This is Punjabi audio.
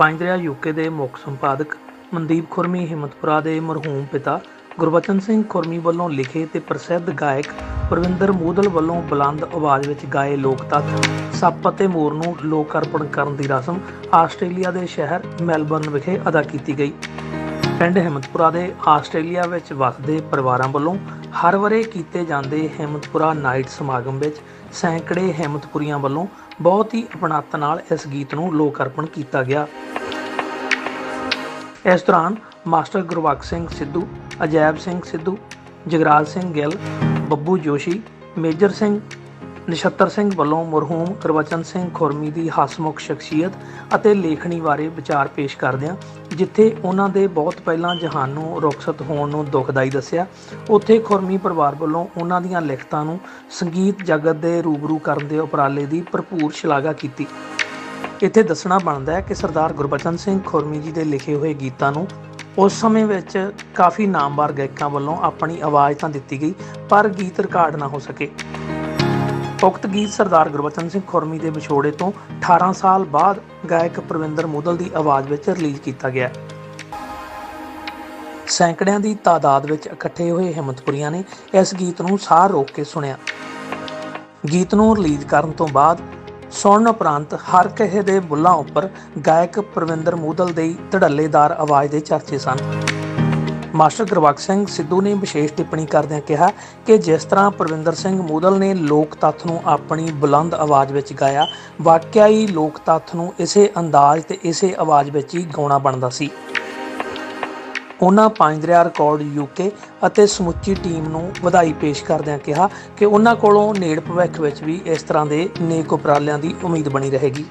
ਪੰਜਦਰਿਆ ਯੂਕੇ ਦੇ ਮੁੱਖ ਸੰਪਾਦਕ ਮਨਦੀਪ ਖੁਰਮੀ ਹਿੰਮਤਪੁਰਾ ਦੇ ਮਰਹੂਮ ਪਿਤਾ ਗੁਰਬਚਨ ਸਿੰਘ ਖੁਰਮੀ ਵੱਲੋਂ ਲਿਖੇ ਤੇ ਪ੍ਰਸਿੱਧ ਗਾਇਕ ਪ੍ਰਵਿੰਦਰ ਮੂਦਲ ਵੱਲੋਂ ਬੁਲੰਦ ਆਵਾਜ਼ ਵਿੱਚ ਗਾਏ ਲੋਕ ਤੱਤ ਸੱਪ ਅਤੇ ਮੋਰ ਨੂੰ ਲੋਕ ਅਰਪਣ ਕਰਨ ਦੀ ਰਸਮ ਆਸਟ੍ਰੇਲੀਆ ਦੇ ਸ਼ਹਿਰ ਮੈਲਬਰਨ ਵਿਖੇ ਅਦਾ ਕੀਤੀ ਗਈ। ਪਿੰਡ ਹਿੰਮਤਪੁਰਾ ਦੇ ਆਸਟ੍ਰੇਲੀਆ ਵਿੱਚ ਵਸਦੇ ਪਰਿਵਾਰਾਂ ਵੱਲੋਂ ਹਰ ਵਰੇ ਕੀਤੇ ਜਾਂਦੇ ਹਿੰਮਤਪੁਰਾ ਨਾਈਟ ਸਮਾਗਮ ਵਿੱਚ ਸੈਂਕੜੇ ਹਿੰਮਤਪੁਰੀਆਂ ਵੱਲੋਂ ਬਹੁਤ ਹੀ ਆਪਣਤ ਨਾਲ ਇਸ ਗੀਤ ਨੂੰ ਲੋਕ ਅਰਪਣ ਕੀਤਾ ਗਿਆ। ਇਸ ਦੌਰਾਨ ਮਾਸਟਰ ਗੁਰਬਖਸ਼ ਸਿੰਘ ਸਿੱਧੂ, ਅਜੈਬ ਸਿੰਘ ਸਿੱਧੂ, ਜਗਰਾਜ ਸਿੰਘ ਗਿੱਲ, ਬੱਬੂ ਜੋਸ਼ੀ, ਮੇਜਰ ਸਿੰਘ ਨਛੱਤਰ ਸਿੰਘ ਵੱਲੋਂ ਮਰਹੂਮ ਗੁਰਬਚਨ ਸਿੰਘ ਖੁਰਮੀ ਦੀ ਹਸਮੁਖ ਸ਼ਖਸੀਅਤ ਅਤੇ ਲੇਖਣੀ ਬਾਰੇ ਵਿਚਾਰ ਪੇਸ਼ ਕਰਦਿਆਂ, ਜਿੱਥੇ ਉਹਨਾਂ ਦੇ ਬਹੁਤ ਪਹਿਲਾਂ ਜਹਾਨ ਨੂੰ ਰੁਖਸਤ ਹੋਣ ਨੂੰ ਦੁਖਦਾਈ ਦੱਸਿਆ, ਉੱਥੇ ਖੁਰਮੀ ਪਰਿਵਾਰ ਵੱਲੋਂ ਉਹਨਾਂ ਦੀਆਂ ਲਿਖਤਾਂ ਨੂੰ ਸੰਗੀਤ ਜਗਤ ਦੇ ਰੂਬਰੂ ਕਰਨ ਦੇ ਉਪਰਾਲੇ ਦੀ ਭਰਪੂਰ ਸ਼ਲਾਘਾ ਕੀਤੀ। ਇੱਥੇ ਦੱਸਣਾ ਬਣਦਾ ਹੈ ਕਿ ਸਰਦਾਰ ਗੁਰਬਚਨ ਸਿੰਘ ਖੁਰਮੀ ਜੀ ਦੇ ਲਿਖੇ ਹੋਏ ਗੀਤਾਂ ਨੂੰ ਉਸ ਸਮੇਂ ਵਿੱਚ ਕਾਫੀ ਨਾਮਵਰ ਗਾਇਕਾਂ ਵੱਲੋਂ ਆਪਣੀ ਆਵਾਜ਼ ਤਾਂ ਦਿੱਤੀ ਗਈ, ਪਰ ਗੀਤ ਰਿਕਾਰਡ ਨਾ ਹੋ ਸਕੇ। ਉਕਤ ਗੀਤ ਸਰਦਾਰ ਗੁਰਬਚਨ ਸਿੰਘ ਖੁਰਮੀ ਦੇ ਵਿਛੋੜੇ ਤੋਂ 18 ਸਾਲ ਬਾਅਦ ਗਾਇਕ ਪ੍ਰਵਿੰਦਰ ਮੂਦਲ ਦੀ ਆਵਾਜ਼ ਵਿੱਚ ਰਿਲੀਜ਼ ਕੀਤਾ ਗਿਆ ਸੈਂਕੜਿਆਂ ਦੀ ਤਾਦਾਦ ਵਿੱਚ ਇਕੱਠੇ ਹੋਏ ਹਿੰਮਤਪੁਰੀਆਂ ਨੇ ਇਸ ਗੀਤ ਨੂੰ ਸਾਹ ਰੋਕ ਕੇ ਸੁਣਿਆ। ਗੀਤ ਨੂੰ ਰਿਲੀਜ਼ ਕਰਨ ਤੋਂ ਬਾਅਦ ਸੁਣਨ ਉਪਰੰਤ ਹਰ ਕਿਸੇ ਦੇ ਬੁੱਲਾਂ ਉੱਪਰ ਗਾਇਕ ਪ੍ਰਵਿੰਦਰ ਮੂਦਲ ਦੇ ਧੜੱਲੇਦਾਰ ਆਵਾਜ਼ ਦੇ ਚਰਚੇ ਸਨ। ਮਾਸਟਰ ਗੁਰਬਖਸ਼ ਸਿੰਘ ਸਿੱਧੂ ਨੇ ਵਿਸ਼ੇਸ਼ ਟਿੱਪਣੀ ਕਰਦਿਆਂ ਕਿਹਾ ਕਿ ਜਿਸ ਤਰ੍ਹਾਂ ਪ੍ਰਵਿੰਦਰ ਸਿੰਘ ਮੂਦਲ ਨੇ ਲੋਕ ਤੱਥ ਨੂੰ ਆਪਣੀ ਬੁਲੰਦ ਆਵਾਜ਼ ਵਿੱਚ ਗਾਇਆ, ਵਾਕਿਆ ਹੀ ਲੋਕ ਤੱਥ ਨੂੰ ਇਸੇ ਅੰਦਾਜ਼ ਤੇ ਇਸੇ ਆਵਾਜ਼ ਵਿੱਚ ਹੀ ਗਾਉਣਾ ਬਣਦਾ ਸੀ। ਉਹਨਾਂ ਪੰਜ ਦਰਿਆ ਰਿਕਾਰਡ ਯੂਕੇ ਅਤੇ ਸਮੁੱਚੀ ਟੀਮ ਨੂੰ ਵਧਾਈ ਪੇਸ਼ ਕਰਦਿਆਂ ਕਿਹਾ ਕਿ ਉਹਨਾਂ ਕੋਲੋਂ ਨੇੜ ਭਵਿੱਖ ਵਿੱਚ ਵੀ ਇਸ ਤਰ੍ਹਾਂ ਦੇ ਨੇਕ ਉਪਰਾਲਿਆਂ ਦੀ ਉਮੀਦ ਬਣੀ ਰਹੇਗੀ।